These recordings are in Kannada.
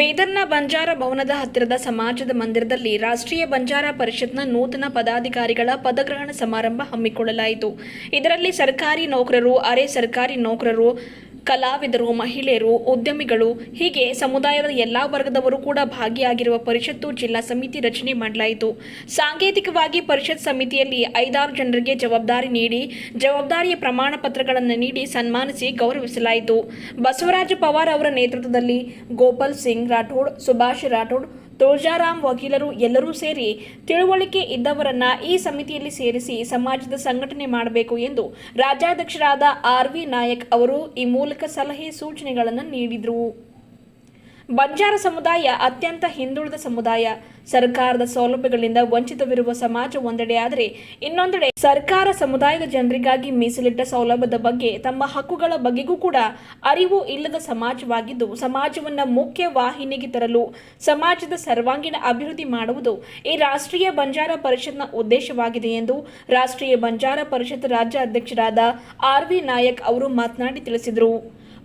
ಬೀದರ್ನ ಬಂಜಾರ ಭವನದ ಹತ್ತಿರದ ಸಮಾಜದ ಮಂದಿರದಲ್ಲಿ ರಾಷ್ಟ್ರೀಯ ಬಂಜಾರ ಪರಿಷತ್ನ ನೂತನ ಪದಾಧಿಕಾರಿಗಳ ಪದಗ್ರಹಣ ಸಮಾರಂಭ ಹಮ್ಮಿಕೊಳ್ಳಲಾಯಿತು. ಇದರಲ್ಲಿ ಸರ್ಕಾರಿ ನೌಕರರು, ಅರೆ ಸರ್ಕಾರಿ ನೌಕರರು ಕಲಾವಿದರು, ಮಹಿಳೆಯರು, ಉದ್ಯಮಿಗಳು, ಹೀಗೆ ಸಮುದಾಯದ ಎಲ್ಲಾ ವರ್ಗದವರು ಕೂಡ ಭಾಗಿಯಾಗಿರುವ ಪರಿಷತ್ತು ಜಿಲ್ಲಾ ಸಮಿತಿ ರಚನೆ ಮಾಡಲಾಯಿತು. ಸಾಂಕೇತಿಕವಾಗಿ ಪರಿಷತ್ ಸಮಿತಿಯಲ್ಲಿ ಐದಾರು ಜನರಿಗೆ ಜವಾಬ್ದಾರಿ ನೀಡಿ, ಜವಾಬ್ದಾರಿಯ ಪ್ರಮಾಣ ಪತ್ರಗಳನ್ನು ನೀಡಿ ಸನ್ಮಾನಿಸಿ ಗೌರವಿಸಲಾಯಿತು. ಬಸವರಾಜ ಪವಾರ್ ಅವರ ನೇತೃತ್ವದಲ್ಲಿ ಗೋಪಾಲ್ ಸಿಂಗ್ ರಾಠೋಡ್, ಸುಭಾಷ್ ರಾಠೋಡ್ ತುಳಜಾರಾಮ್ ವಕೀಲರು ಎಲ್ಲರೂ ಸೇರಿ ತಿಳುವಳಿಕೆ ಇದ್ದವರನ್ನ ಈ ಸಮಿತಿಯಲ್ಲಿ ಸೇರಿಸಿ ಸಮಾಜದ ಸಂಘಟನೆ ಮಾಡಬೇಕು ಎಂದು ರಾಜ್ಯಾಧ್ಯಕ್ಷರಾದ ಆರ್ ವಿ ನಾಯಕ್ ಅವರು ಈ ಮೂಲಕ ಸಲಹೆ ಸೂಚನೆಗಳನ್ನು ನೀಡಿದರು. ಬಂಜಾರ ಸಮುದಾಯ ಅತ್ಯಂತ ಹಿಂದುಳಿದ ಸಮುದಾಯ. ಸರ್ಕಾರದ ಸೌಲಭ್ಯಗಳಿಂದ ವಂಚಿತವಿರುವ ಸಮಾಜ ಒಂದೆಡೆ ಆದರೆ ಇನ್ನೊಂದೆಡೆ ಸರ್ಕಾರ ಸಮುದಾಯದ ಜನರಿಗಾಗಿ ಮೀಸಲಿಟ್ಟ ಸೌಲಭ್ಯದ ಬಗ್ಗೆ, ತಮ್ಮ ಹಕ್ಕುಗಳ ಬಗ್ಗೆಗೂ ಕೂಡ ಅರಿವು ಇಲ್ಲದ ಸಮಾಜವಾಗಿದ್ದು, ಸಮಾಜವನ್ನು ಮುಖ್ಯ ವಾಹಿನಿಗೆ ತರಲು ಸಮಾಜದ ಸರ್ವಾಂಗೀಣ ಅಭಿವೃದ್ಧಿ ಮಾಡುವುದು ಈ ರಾಷ್ಟ್ರೀಯ ಬಂಜಾರ ಪರಿಷತ್ನ ಉದ್ದೇಶವಾಗಿದೆ ಎಂದು ರಾಷ್ಟ್ರೀಯ ಬಂಜಾರ ಪರಿಷತ್ ರಾಜ್ಯ ಅಧ್ಯಕ್ಷರಾದ ಆರ್ ವಿ ನಾಯಕ್ ಅವರು ಮಾತನಾಡಿ ತಿಳಿಸಿದರು.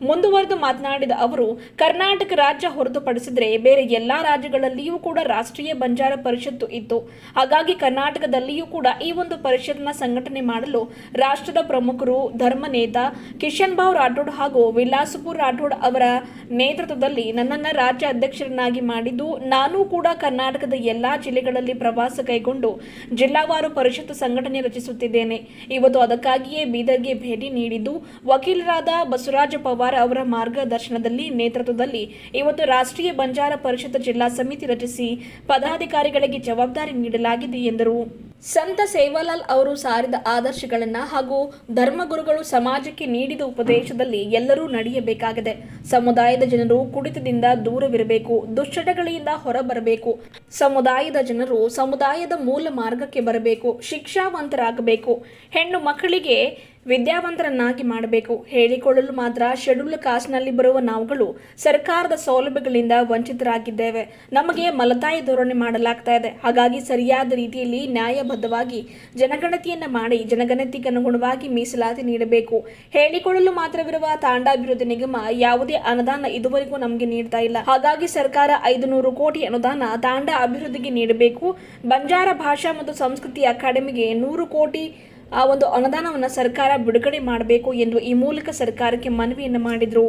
ಮುಂದುವರೆದು ಮಾತನಾಡಿದ ಅವರು, ಕರ್ನಾಟಕ ರಾಜ್ಯ ಹೊರತುಪಡಿಸಿದರೆ ಬೇರೆ ಎಲ್ಲಾ ರಾಜ್ಯಗಳಲ್ಲಿಯೂ ಕೂಡ ರಾಷ್ಟ್ರೀಯ ಬಂಜಾರ ಪರಿಷತ್ತು ಇತ್ತು. ಹಾಗಾಗಿ ಕರ್ನಾಟಕದಲ್ಲಿಯೂ ಕೂಡ ಈ ಒಂದು ಪರಿಷತ್ನ ಸಂಘಟನೆ ಮಾಡಲು ರಾಷ್ಟ್ರದ ಪ್ರಮುಖರು, ಧರ್ಮ ನೇತ ಕಿಶನ್ ಭಾವ್ ರಾಠೋಡ್ ಹಾಗೂ ವಿಲಾಸಪುರ್ ರಾಠೋಡ್ ಅವರ ನೇತೃತ್ವದಲ್ಲಿ ನನ್ನನ್ನು ರಾಜ್ಯ ಅಧ್ಯಕ್ಷರನ್ನಾಗಿ ಮಾಡಿದ್ದು, ನಾನು ಕೂಡ ಕರ್ನಾಟಕದ ಎಲ್ಲಾ ಜಿಲ್ಲೆಗಳಲ್ಲಿ ಪ್ರವಾಸ ಕೈಗೊಂಡು ಜಿಲ್ಲಾವಾರು ಪರಿಷತ್ ಸಂಘಟನೆ ರಚಿಸುತ್ತಿದ್ದೇನೆ. ಇವತ್ತು ಅದಕ್ಕಾಗಿಯೇ ಬೀದರ್ಗೆ ಭೇಟಿ ನೀಡಿದ್ದು, ವಕೀಲರಾದ ಬಸವರಾಜ ಪವಾರ್ ಅವರ ಮಾರ್ಗದರ್ಶನದಲ್ಲಿ ನೇತೃತ್ವದಲ್ಲಿ ಇವತ್ತು ರಾಷ್ಟ್ರೀಯ ಬಂಜಾರ ಪರಿಷತ್ ಜಿಲ್ಲಾ ಸಮಿತಿ ರಚಿಸಿ ಪದಾಧಿಕಾರಿಗಳಿಗೆ ಜವಾಬ್ದಾರಿ ನೀಡಲಾಗಿದೆ ಎಂದರು. ಸಂತ ಸೇವಾಲಾಲ್ ಅವರು ಸಾರಿದ ಆದರ್ಶಗಳನ್ನು ಹಾಗೂ ಧರ್ಮಗುರುಗಳು ಸಮಾಜಕ್ಕೆ ನೀಡಿದ ಉಪದೇಶದಲ್ಲಿ ಎಲ್ಲರೂ ನಡೆಯಬೇಕಾಗಿದೆ. ಸಮುದಾಯದ ಜನರು ಕುಡಿತದಿಂದ ದೂರವಿರಬೇಕು, ದುಶ್ಚಟಗಳಿಂದ ಹೊರಬರಬೇಕು. ಸಮುದಾಯದ ಜನರು ಸಮುದಾಯದ ಮೂಲ ಮಾರ್ಗಕ್ಕೆ ಬರಬೇಕು, ಶಿಕ್ಷಾವಂತರಾಗಬೇಕು. ಹೆಣ್ಣು ಮಕ್ಕಳಿಗೆ ವಿದ್ಯಾವಂತರನ್ನಾಗಿ ಮಾಡಬೇಕು. ಹೇಳಿಕೊಳ್ಳಲು ಮಾತ್ರ ಶೆಡ್ಯೂಲ್ ಕಾಸ್ಟ್ನಲ್ಲಿ ಬರುವ ನಾವುಗಳು ಸರ್ಕಾರದ ಸೌಲಭ್ಯಗಳಿಂದ ವಂಚಿತರಾಗಿದ್ದೇವೆ. ನಮಗೆ ಮಲತಾಯಿ ಧೋರಣೆ ಮಾಡಲಾಗ್ತಾ ಇದೆ. ಹಾಗಾಗಿ ಸರಿಯಾದ ರೀತಿಯಲ್ಲಿ ನ್ಯಾಯಬದ್ಧವಾಗಿ ಜನಗಣತಿಯನ್ನ ಮಾಡಿ ಜನಗಣತಿಗೆ ಅನುಗುಣವಾಗಿ ಮೀಸಲಾತಿ ನೀಡಬೇಕು. ಹೇಳಿಕೊಳ್ಳಲು ಮಾತ್ರವಿರುವ ತಾಂಡಾಭಿವೃದ್ಧಿ ನಿಗಮ ಯಾವುದೇ ಅನುದಾನ ಇದುವರೆಗೂ ನಮಗೆ ನೀಡ್ತಾ ಇಲ್ಲ. ಹಾಗಾಗಿ ಸರ್ಕಾರ ಐದು ನೂರು ಕೋಟಿ ಅನುದಾನ ತಾಂಡ ಅಭಿವೃದ್ಧಿಗೆ ನೀಡಬೇಕು. ಬಂಜಾರ ಭಾಷಾ ಮತ್ತು ಸಂಸ್ಕೃತಿ ಅಕಾಡೆಮಿಗೆ ನೂರು ಕೋಟಿ ಆ ಒಂದು ಅನುದಾನವನ್ನು ಸರ್ಕಾರ ಬಿಡುಗಡೆ ಮಾಡಬೇಕು ಎಂದು ಈ ಮೂಲಕ ಸರ್ಕಾರಕ್ಕೆ ಮನವಿಯನ್ನು ಮಾಡಿದರು.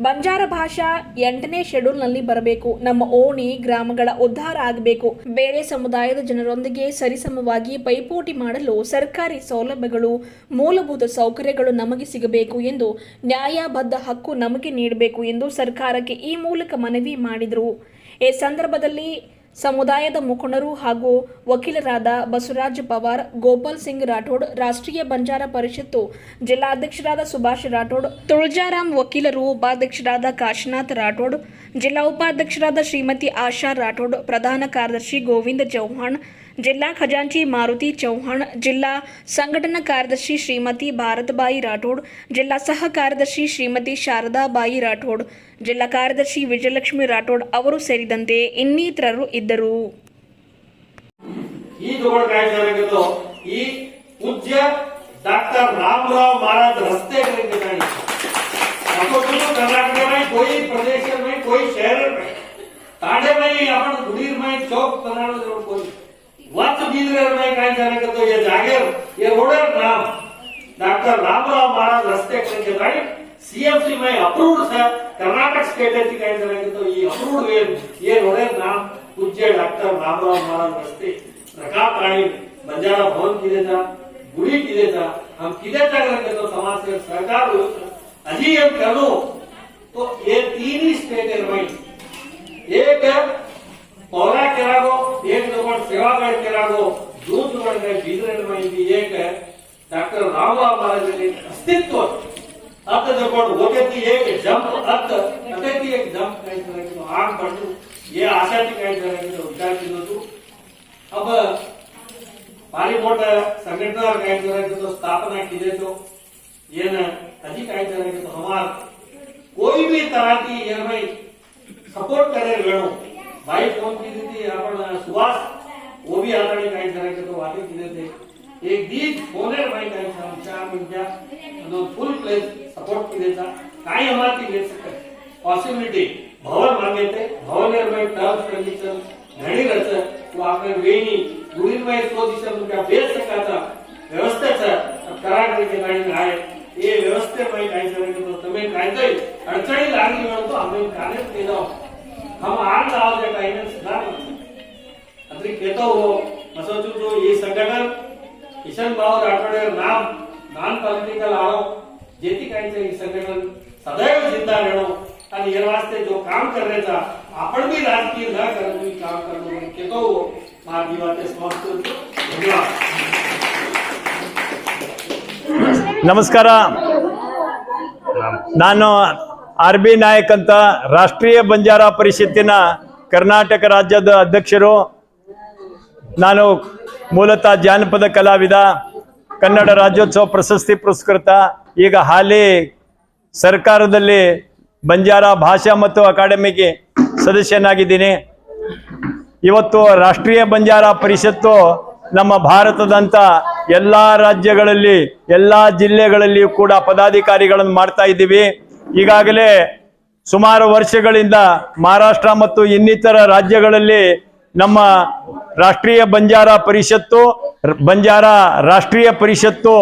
ಬಂಜಾರ ಭಾಷಾ ಎಂಟನೇ ಶೆಡ್ಯೂಲ್ನಲ್ಲಿ ಬರಬೇಕು. ನಮ್ಮ ಓಣಿ ಗ್ರಾಮಗಳ ಉದ್ಧಾರ ಆಗಬೇಕು. ಬೇರೆ ಸಮುದಾಯದ ಜನರೊಂದಿಗೆ ಸರಿಸಮವಾಗಿ ಪೈಪೋಟಿ ಮಾಡಲು ಸರ್ಕಾರಿ ಸೌಲಭ್ಯಗಳು, ಮೂಲಭೂತ ಸೌಕರ್ಯಗಳು ನಮಗೆ ಸಿಗಬೇಕು ಎಂದು ನ್ಯಾಯಬದ್ಧ ಹಕ್ಕು ನಮಗೆ ನೀಡಬೇಕು ಎಂದು ಸರ್ಕಾರಕ್ಕೆ ಈ ಮೂಲಕ ಮನವಿ ಮಾಡಿದರು. ಈ ಸಂದರ್ಭದಲ್ಲಿ ಸಮುದಾಯದ ಮುಖಂಡರು ಹಾಗೂ ವಕೀಲರಾದ ಬಸವರಾಜ್ ಪವಾರ್, ಗೋಪಾಲ್ ಸಿಂಗ್ ರಾಠೋಡ್, ರಾಷ್ಟ್ರೀಯ ಬಂಜಾರ ಪರಿಷತ್ತು ಜಿಲ್ಲಾಧ್ಯಕ್ಷರಾದ ಸುಭಾಷ್ ರಾಠೋಡ್ ತುಳಜಾರಾಮ್ ವಕೀಲರು ಉಪಾಧ್ಯಕ್ಷರಾದ ಕಾಶಿನಾಥ್ ರಾಠೋಡ್, ಜಿಲ್ಲಾ ಉಪಾಧ್ಯಕ್ಷರಾದ ಶ್ರೀಮತಿ ಆಶಾ ರಾಠೋಡ್, ಪ್ರಧಾನ ಕಾರ್ಯದರ್ಶಿ ಗೋವಿಂದ ಚೌಹಾಣ್, ಜಿಲ್ಲಾ ಖಜಾಂಚಿ ಮಾರುತಿ ಚೌಹಾಣ್, ಜಿಲ್ಲಾ ಸಂಘಟನಾ ಕಾರ್ಯದರ್ಶಿ ಶ್ರೀಮತಿ ಭಾರತಬಾಯಿ ರಾಠೋಡ್, ಜಿಲ್ಲಾ ಸಹ ಕಾರ್ಯದರ್ಶಿ ಶ್ರೀಮತಿ ಶಾರದಾಬಾಯಿ ರಾಠೋಡ್ ಜಿಲ್ಲಾ ಕಾರ್ಯದರ್ಶಿ ವಿಜಯಲಕ್ಷ್ಮಿ ರಾಠೋಡ್ ಅವರು ಸೇರಿದಂತೆ ಇನ್ನಿತರರು ಇದ್ದರು ಈ ತಗೊಂಡ್ ಕಾಯ್ದು ಈ ಪೂಜ್ಯ डॉक्टर रामराव महाराज रस्ते करेंगे जानी आपको सुनो कर्नाटक में कोई प्रदेश में कोई शहर में तांडे में ही अपन गुडीर में चौक बनाने जरूर कोई वत बीदर में काय जाने का तो ये जागीर ये रोड नाम डॉक्टर रामराव महाराज रस्ते करेंगे Karnataka my approved sir Karnataka state ಎತ್ತಿಗೆ ಆಗಿದ್ದು ಈ ಅಪ್ರೂವ್ಡ್ ಏನು ಏನು ಹೊಡೆ ನಾ ಪೂಜ್ಯ ಡಾಕ್ಟರ್ ರಾಮರಾವ್ ಮಾರಾವ್ ರಸ್ತೆ. ಪ್ರಕಾಶ್ ರಾಣಿ ಬಂಜಾರ ಭವನ್ ಕಿದೇತ ಗುಡಿ ಕಿದೇತ हम किधर तक रखें तो समाज से सरकार हो अजी हम कर लो तो ये तीन ही स्टेट है भाई एक पौधा करागो एक लोगों सेवा कर करागो दूसरों ने बीजरन भाई भी एक है डॉक्टर राम महाराज के अस्तित्व અત ત્રિકોણ ઓટેથી એક જંપ અત અતેથી એક જંપ કહી રાખેલો આમ પડતું એ આશાથી કહી રાખેલો વિચાર કીધું હતું અબ મારી મોટ સંગઠના કાયદો રાખેલો સ્થાપના કીધે તો એને હજી કાયદો રાખેલો હમાર કોઈ બી તરહથી એને સપોર્ટ કરે વેણો ભાઈ ફોન કીધી હતી આપણને સુવાસ वो भी आता नहीं काहीच करायचं तो वाटे दिले ते एक ओनर भाई का चार मिनटा फुल प्लेस सपोर्ट केले जा काय हमारे ले सकते पॉसिबिलिटी भवन मागे ते भवन निर्माण टर्म्स कंडिशन घडी घरचं तो आपल्या वेणी गुरीन बाई तो दिशा तुमच्या बेस सकाचा व्यवस्थेचा कराडीचे गाडी आहे हे व्यवस्थे माई काय सांगितलं तुम्ही काय काही अडचणी लागली म्हणतो आम्ही कालच केलं हम आग लावा त्या टाइम सुधार आता केतो हो. असं जो ये संघटन किशनभाऊ राठोड यांचं नाम नॉन पॉलिटिकल आरो जेती काहींचं हे संघटन सदैव ज़िंदा रहो. और ये वास्ते जो काम करण्याचा आपण बी राजकीय न कर भी काम करणं म्हणून केतो महादेवाचे समाप्त धन्यवाद. ನಮಸ್ಕಾರ ನಾನು ಆರ್ ಬಿ ನಾಯಕ್ ಅಂತ राष्ट्रीय ಬಂಜಾರ ಪರಿಷತ್ತಿನ कर्नाटक राज्य अध्यक्ष नानु ಮೂಲತಃ ಜಾನಪದ ಕಲಾವಿದ, ಕನ್ನಡ ರಾಜ್ಯೋತ್ಸವ ಪ್ರಶಸ್ತಿ ಪುರಸ್ಕೃತ, ಈಗ ಹಾಲಿ ಸರ್ಕಾರದಲ್ಲಿ ಬಂಜಾರ ಭಾಷಾ ಮತ್ತು ಅಕಾಡೆಮಿಗೆ ಸದಸ್ಯನಾಗಿದ್ದೀನಿ. ಇವತ್ತು ರಾಷ್ಟ್ರೀಯ ಬಂಜಾರ ಪರಿಷತ್ತು ನಮ್ಮ ಭಾರತದಂತ ಎಲ್ಲ ರಾಜ್ಯಗಳಲ್ಲಿ, ಎಲ್ಲ ಜಿಲ್ಲೆಗಳಲ್ಲಿಯೂ ಕೂಡ ಪದಾಧಿಕಾರಿಗಳನ್ನು ಮಾಡ್ತಾ ಇದ್ದೀವಿ. ಈಗಾಗಲೇ ಸುಮಾರು ವರ್ಷಗಳಿಂದ ಮಹಾರಾಷ್ಟ್ರ ಮತ್ತು ಇನ್ನಿತರ ರಾಜ್ಯಗಳಲ್ಲಿ ನಮ್ಮ ರಾಷ್ಟ್ರೀಯ ಬಂಜಾರ ಪರಿಷತ್ತು ಬಂಜಾರ ರಾಷ್ಟ್ರೀಯ ಪರಿಷತ್ತು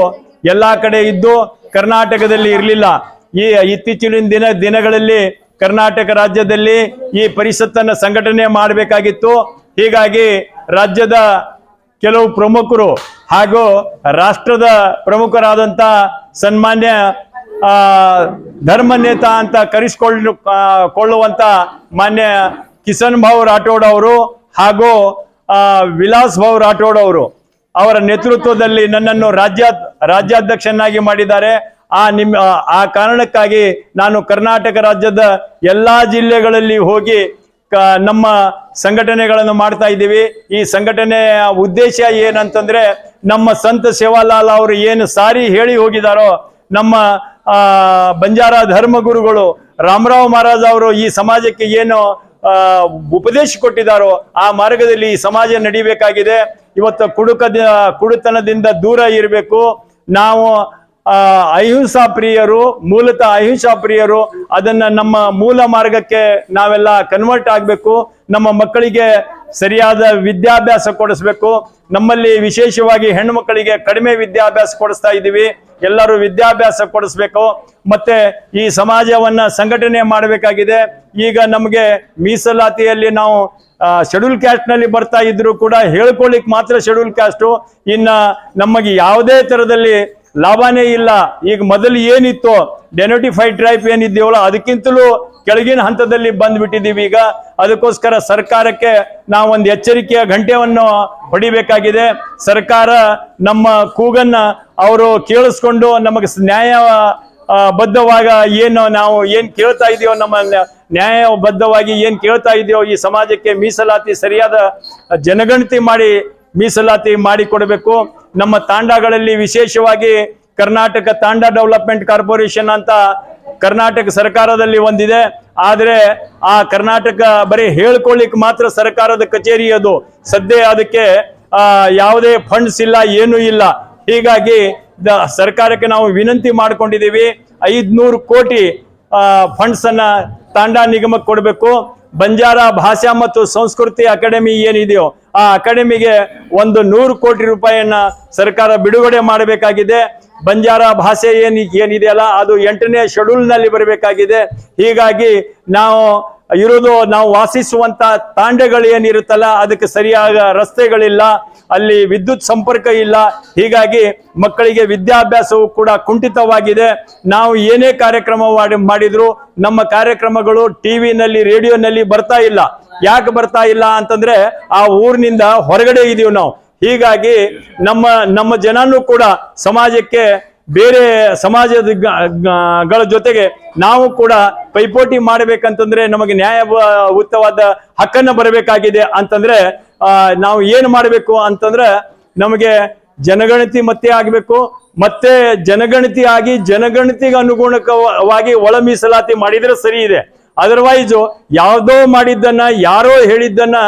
ಎಲ್ಲ ಕಡೆ ಇದ್ದು ಕರ್ನಾಟಕದಲ್ಲಿ ಇರಲಿಲ್ಲ. ಈ ಇತ್ತೀಚಿನ ದಿನ ದಿನಗಳಲ್ಲಿ ಕರ್ನಾಟಕ ರಾಜ್ಯದಲ್ಲಿ ಈ ಪರಿಷತ್ತನ್ನು ಸಂಘಟನೆ ಮಾಡಬೇಕಾಗಿತ್ತು. ಹೀಗಾಗಿ ರಾಜ್ಯದ ಕೆಲವು ಪ್ರಮುಖರು ಹಾಗೂ ರಾಷ್ಟ್ರದ ಪ್ರಮುಖರಾದಂಥ ಸನ್ಮಾನ್ಯ ಆ, ಧರ್ಮ ನೇತಾ ಅಂತ ಕರೆಸಿಕೊಳ್ಳ ಕೊಳ್ಳುವಂಥ ಮಾನ್ಯ ಕಿಸನ್ ಭಾವ್ ರಾಠೋಡ್ ಅವರು ಹಾಗೂ ವಿಲಾಸ್ ಭಾವ್ ರಾಠೋಡ್ ಅವರು ಅವರ ನೇತೃತ್ವದಲ್ಲಿ ನನ್ನನ್ನು ರಾಜ್ಯ, ರಾಜ್ಯಾಧ್ಯಕ್ಷನ್ನಾಗಿ ಮಾಡಿದ್ದಾರೆ. ಆ ನಿಮ್ಮ ಆ- ಕಾರಣಕ್ಕಾಗಿ ನಾನು ಕರ್ನಾಟಕ ರಾಜ್ಯದ ಎಲ್ಲಾ ಜಿಲ್ಲೆಗಳಲ್ಲಿ ಹೋಗಿ ನಮ್ಮ ಸಂಘಟನೆಗಳನ್ನು ಮಾಡ್ತಾ ಇದ್ದೀವಿ. ಈ ಸಂಘಟನೆಯ ಉದ್ದೇಶ ಏನಂತಂದ್ರೆ, ನಮ್ಮ ಸಂತ ಸೇವಾಲಾಲ್ ಅವರು ಏನು ಸಾರಿ ಹೇಳಿ ಹೋಗಿದಾರೋ, ನಮ್ಮ ಬಂಜಾರ ಧರ್ಮಗುರುಗಳು ರಾಮರಾವ್ ಮಹಾರಾಜ್ ಅವರು ಈ ಸಮಾಜಕ್ಕೆ ಏನು ಉಪದೇಶ ಕೊಟ್ಟಿದ್ದಾರೋ ಆ ಮಾರ್ಗದಲ್ಲಿ ಸಮಾಜ ನಡಿಬೇಕಾಗಿದೆ. ಇವತ್ತು ಕುಡುಕದ, ಕುಡುತನದಿಂದ ದೂರ ಇರಬೇಕು. ನಾವು ಅಹಿಂಸಾ ಪ್ರಿಯರು, ಮೂಲತಃ ಅಹಿಂಸಾ ಪ್ರಿಯರು, ಅದನ್ನ ನಮ್ಮ ಮೂಲ ಮಾರ್ಗಕ್ಕೆ ನಾವೆಲ್ಲ ಕನ್ವರ್ಟ್ ಆಗಬೇಕು. ನಮ್ಮ ಮಕ್ಕಳಿಗೆ ಸರಿಯಾದ ವಿದ್ಯಾಭ್ಯಾಸ ಕೊಡಿಸ್ಬೇಕು. ನಮ್ಮಲ್ಲಿ ವಿಶೇಷವಾಗಿ ಹೆಣ್ಣು ಮಕ್ಕಳಿಗೆ ಕಡಿಮೆ ವಿದ್ಯಾಭ್ಯಾಸ ಕೊಡಿಸ್ತಾ ಇದ್ದೀವಿ. ಎಲ್ಲರೂ ವಿದ್ಯಾಭ್ಯಾಸ ಕೊಡಿಸ್ಬೇಕು. ಮತ್ತೆ ಈ ಸಮಾಜವನ್ನ ಸಂಘಟನೆ ಮಾಡಬೇಕಾಗಿದೆ. ಈಗ ನಮಗೆ ಮೀಸಲಾತಿಯಲ್ಲಿ ನಾವು ಶೆಡ್ಯೂಲ್ ಕ್ಯಾಸ್ಟ್ನಲ್ಲಿ ಬರ್ತಾ ಇದ್ರು ಕೂಡ ಹೇಳ್ಕೊಳ್ಳಿಕ್ ಮಾತ್ರ ಶೆಡ್ಯೂಲ್ ಕ್ಯಾಸ್ಟು ಇನ್ನ ನಮಗೆ ಯಾವುದೇ ತರದಲ್ಲಿ ಲಾಭನೇ ಇಲ್ಲ. ಈಗ ಮೊದಲು ಏನಿತ್ತು ಡೆನೋಟಿಫೈಡ್ ಟ್ರೈಪ್ ಏನಿದ್ದೀವಲ್ಲ ಅದಕ್ಕಿಂತಲೂ ಕೆಳಗಿನ ಹಂತದಲ್ಲಿ ಬಂದ್ಬಿಟ್ಟಿದ್ದೀವಿ. ಈಗ ಅದಕ್ಕೋಸ್ಕರ ಸರ್ಕಾರಕ್ಕೆ ನಾವು ಒಂದು ಎಚ್ಚರಿಕೆಯ ಘಂಟೆಯನ್ನು ಹೊಡಿಬೇಕಾಗಿದೆ. ಸರ್ಕಾರ ನಮ್ಮ ಕೂಗನ್ನ ಅವರು ಕೇಳಿಸ್ಕೊಂಡು ನಮಗೆ ನ್ಯಾಯ ಬದ್ಧವಾಗ ಏನು ನಾವು ಏನು ಕೇಳ್ತಾ ಇದೀವೋ ನಮ್ಮ ನ್ಯಾ- ನ್ಯಾಯಬದ್ಧವಾಗಿ ಏನು ಕೇಳ್ತಾ ಇದೆಯೋ ಈ ಸಮಾಜಕ್ಕೆ ಮೀಸಲಾತಿ ಸರಿಯಾದ ಜನಗಣತಿ ಮಾಡಿ, ಮೀಸಲಾತಿ ಮಾಡಿ ಕೊಡಬೇಕು ನಮ್ಮ ತಾಂಡಗಳಲ್ಲಿ ವಿಶೇಷವಾಗಿ ಕರ್ನಾಟಕ ತಾಂಡ ಡೆವಲಪ್ಮೆಂಟ್ ಕಾರ್ಪೊರೇಷನ್ ಅಂತ ಕರ್ನಾಟಕ ಸರ್ಕಾರದಲ್ಲಿ ಒಂದಿದೆ. ಆದರೆ ಆ ಕರ್ನಾಟಕ ಬರೀ ಹೇಳ್ಕೊಳ್ಳಿಕ್ಕೆ ಮಾತ್ರ ಸರ್ಕಾರದ ಕಚೇರಿ ಅದು. ಸದ್ಯ ಅದಕ್ಕೆ ಯಾವುದೇ ಫಂಡ್ಸ್ ಇಲ್ಲ, ಏನೂ ಇಲ್ಲ. ಹೀಗಾಗಿ ಸರ್ಕಾರಕ್ಕೆ ನಾವು ವಿನಂತಿ ಮಾಡ್ಕೊಂಡಿದ್ದೀವಿ. ಐದ್ನೂರು ಕೋಟಿ ಫಂಡ್ಸ್ ಅನ್ನ ತಾಂಡಾ ನಿಗಮಕ್ಕೆ ಕೊಡಬೇಕು. ಬಂಜಾರ ಭಾಷಾ ಮತ್ತು ಸಂಸ್ಕೃತಿ ಅಕಾಡೆಮಿ ಏನಿದೆಯೋ, ಆ ಅಕಾಡೆಮಿಗೆ ಒಂದು ನೂರು ಕೋಟಿ ರೂಪಾಯಿಯನ್ನ ಸರ್ಕಾರ ಬಿಡುಗಡೆ ಮಾಡಬೇಕಾಗಿದೆ. ಬಂಜಾರ ಭಾಷೆ ಏನ್ ಏನಿದೆಯಲ್ಲ, ಅದು ಎಂಟನೇ ಶೆಡ್ಯೂಲ್ನಲ್ಲಿ ಬರಬೇಕಾಗಿದೆ. ಹೀಗಾಗಿ ನಾವು ಇರೋದು ನಾವು ವಾಸಿಸುವಂತ ತಾಂಡೆಗಳು ಏನಿರುತ್ತಲ್ಲ, ಅದಕ್ಕೆ ಸರಿಯಾದ ರಸ್ತೆಗಳಿಲ್ಲ, ಅಲ್ಲಿ ವಿದ್ಯುತ್ ಸಂಪರ್ಕ ಇಲ್ಲ. ಹೀಗಾಗಿ ಮಕ್ಕಳಿಗೆ ವಿದ್ಯಾಭ್ಯಾಸವು ಕೂಡ ಕುಂಠಿತವಾಗಿದೆ. ನಾವು ಏನೇ ಕಾರ್ಯಕ್ರಮ ಮಾಡಿ ಮಾಡಿದ್ರು ನಮ್ಮ ಕಾರ್ಯಕ್ರಮಗಳು ಟಿವಿನಲ್ಲಿ, ರೇಡಿಯೋನಲ್ಲಿ ಬರ್ತಾ ಇಲ್ಲ. ಯಾಕೆ ಬರ್ತಾ ಇಲ್ಲ ಅಂತಂದ್ರೆ ಆ ಊರಿನಿಂದ ಹೊರಗಡೆ ಇದೀವಿ ನಾವು. ಹೀಗಾಗಿ ನಮ್ಮ ನಮ್ಮ ಜನನೂ ಕೂಡ ಸಮಾಜಕ್ಕೆ ಬೇರೆ ಸಮಾಜದ ಗಳ ಜೊತೆಗೆ ನಾವು ಕೂಡ ಪೈಪೋಟಿ ಮಾಡಬೇಕಂತಂದ್ರೆ ನಮಗೆ ನ್ಯಾಯ ಉತ್ತವಾದ ಹಕ್ಕನ್ನು ಬರಬೇಕಾಗಿದೆ ಅಂತಂದ್ರೆ ನಾವು ಏನು ಮಾಡಬೇಕು ಅಂತಂದ್ರೆ ನಮಗೆ ಜನಗಣತಿ ಮತ್ತೆ ಆಗಬೇಕು, ಮತ್ತೆ ಜನಗಣತಿ ಆಗಿ ಜನಗಣತಿಗೆ ಅನುಗುಣಕವಾಗಿ ಒಳ ಮೀಸಲಾತಿ ಮಾಡಿದ್ರೆ ಸರಿ ಇದೆ. ಅದರ್ವೈಸ್ ಯಾವುದೋ ಮಾಡಿದ್ದನ್ನ, ಯಾರೋ ಹೇಳಿದ್ದನ್ನ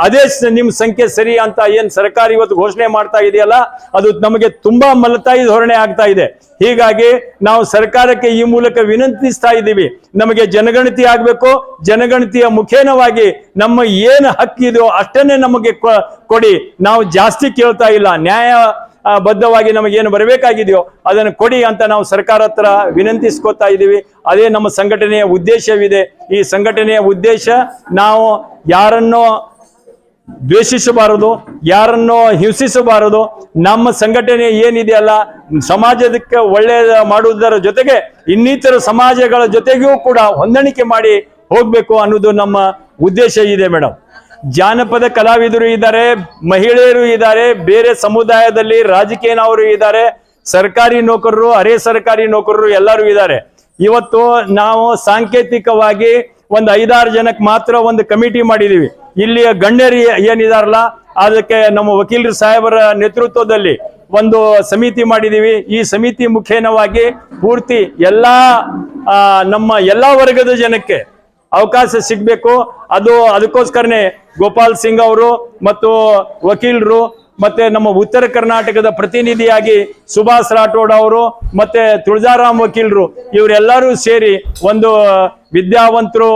ಅದೇ ಸ- ನಿಮ್ ಸಂಖ್ಯೆ ಸರಿ ಅಂತ ಏನ್ ಸರ್ಕಾರ ಇವತ್ತು ಘೋಷಣೆ ಮಾಡ್ತಾ ಇದೆಯಲ್ಲ, ಅದು ನಮಗೆ ತುಂಬಾ ಮಲತಾಯಿ ಧೋರಣೆ ಆಗ್ತಾ ಇದೆ. ಹೀಗಾಗಿ ನಾವು ಸರ್ಕಾರಕ್ಕೆ ಈ ಮೂಲಕ ವಿನಂತಿಸ್ತಾ ಇದ್ದೀವಿ. ನಮಗೆ ಜನಗಣತಿ ಆಗ್ಬೇಕು, ಜನಗಣತಿಯ ಮುಖೇನವಾಗಿ ನಮ್ಮ ಏನು ಹಕ್ಕಿದೆಯೋ ಅಷ್ಟನ್ನೇ ನಮಗೆ ಕೊಡಿ. ನಾವು ಜಾಸ್ತಿ ಕೇಳ್ತಾ ಇಲ್ಲ. ನ್ಯಾಯ ಬದ್ಧವಾಗಿ ನಮಗೇನು ಬರಬೇಕಾಗಿದೆಯೋ ಅದನ್ನು ಕೊಡಿ ಅಂತ ನಾವು ಸರ್ಕಾರ ಹತ್ರ ವಿನಂತಿಸ್ಕೊತಾ ಇದ್ದೀವಿ. ಅದೇ ನಮ್ಮ ಸಂಘಟನೆಯ ಉದ್ದೇಶವಿದೆ. ಈ ಸಂಘಟನೆಯ ಉದ್ದೇಶ ನಾವು ಯಾರನ್ನೋ ದ್ವೇಷಿಸಬಾರದು, ಯಾರನ್ನು ಹಿಂಸಿಸಬಾರದು. ನಮ್ಮ ಸಂಘಟನೆ ಏನಿದೆಯಲ್ಲ ಸಮಾಜಕ್ಕೆ ಒಳ್ಳೆಯ ಮಾಡುವುದರ ಜೊತೆಗೆ ಇನ್ನಿತರ ಸಮಾಜಗಳ ಜೊತೆಗೂ ಕೂಡ ಹೊಂದಾಣಿಕೆ ಮಾಡಿ ಹೋಗ್ಬೇಕು ಅನ್ನೋದು ನಮ್ಮ ಉದ್ದೇಶ ಇದೆ ಮೇಡಮ್ ಜಾನಪದ ಕಲಾವಿದರು ಇದ್ದಾರೆ, ಮಹಿಳೆಯರು ಇದ್ದಾರೆ, ಬೇರೆ ಸಮುದಾಯದಲ್ಲಿ ರಾಜಕೀಯನವರು ಇದ್ದಾರೆ, ಸರ್ಕಾರಿ ನೌಕರರು, ಅರೆ ಸರ್ಕಾರಿ ನೌಕರರು ಎಲ್ಲರೂ ಇದ್ದಾರೆ. ಇವತ್ತು ನಾವು ಸಾಂಕೇತಿಕವಾಗಿ ಒಂದು ಐದಾರು ಜನಕ್ಕೆ ಮಾತ್ರ ಒಂದು ಕಮಿಟಿ ಮಾಡಿದೀವಿ ಇಲ್ಲಿಯ ಗಣ್ಯರು ಏನಿದಾರಲ್ಲ, ಅದಕ್ಕೆ ನಮ್ಮ ವಕೀಲರು ಸಾಹೇಬರ ನೇತೃತ್ವದಲ್ಲಿ ಒಂದು ಸಮಿತಿ ಮಾಡಿದೀವಿ ಈ ಸಮಿತಿ ಮುಖೇನವಾಗಿ ಪೂರ್ತಿ ಎಲ್ಲಾ ನಮ್ಮ ಎಲ್ಲಾ ವರ್ಗದ ಜನಕ್ಕೆ ಅವಕಾಶ ಸಿಗ್ಬೇಕು. ಅದು ಅದಕ್ಕೋಸ್ಕರನೇ ಗೋಪಾಲ್ ಸಿಂಗ್ ಅವರು ಮತ್ತು ವಕೀಲರು ಮತ್ತೆ ನಮ್ಮ ಉತ್ತರ ಕರ್ನಾಟಕದ ಪ್ರತಿನಿಧಿಯಾಗಿ ಸುಭಾಷ್ ರಾಠೋಡ್ ಅವರು ಮತ್ತೆ ತುಳಜಾರಾಮ್ ವಕೀಲರು ಇವರೆಲ್ಲರೂ ಸೇರಿ ಒಂದು ವಿದ್ಯಾವಂತರು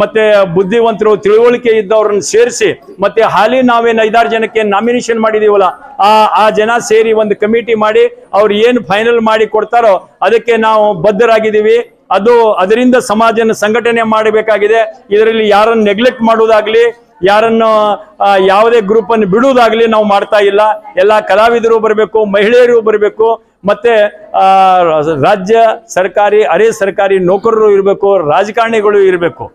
ಮತ್ತೆ ಬುದ್ಧಿವಂತರು ತಿಳುವಳಿಕೆ ಇದ್ದವ್ರನ್ನ ಸೇರಿಸಿ ಮತ್ತೆ ಹಾಲಿ ನಾವೇನು ಐದಾರು ಜನಕ್ಕೆ ನಾಮಿನೇಷನ್ ಮಾಡಿದೀವಲ್ಲ, ಆ ಆ ಜನ ಸೇರಿ ಒಂದು ಕಮಿಟಿ ಮಾಡಿ ಅವ್ರು ಏನು ಫೈನಲ್ ಮಾಡಿ ಕೊಡ್ತಾರೋ ಅದಕ್ಕೆ ನಾವು ಬದ್ಧರಾಗಿದ್ದೀವಿ. ಅದು ಅದರಿಂದ ಸಮಾಜನ ಸಂಘಟನೆ ಮಾಡಬೇಕಾಗಿದೆ. ಇದರಲ್ಲಿ ಯಾರನ್ನು ನೆಗ್ಲೆಕ್ಟ್ ಮಾಡುವುದಾಗ್ಲಿ, ಯಾರನ್ನು ಯಾವುದೇ ಗ್ರೂಪ್ ಅನ್ನು ಬಿಡುವುದಾಗ್ಲಿ ನಾವು ಮಾಡ್ತಾ ಇಲ್ಲ. ಎಲ್ಲ ಕಲಾವಿದರು ಬರಬೇಕು, ಮಹಿಳೆಯರು ಬರಬೇಕು, ಮತ್ತೆ ರಾಜ್ಯ ಸರ್ಕಾರಿ, ಅರೆ ಸರ್ಕಾರಿ ನೌಕರರು ಇರಬೇಕು, ರಾಜಕಾರಣಿಗಳು ಇರಬೇಕು.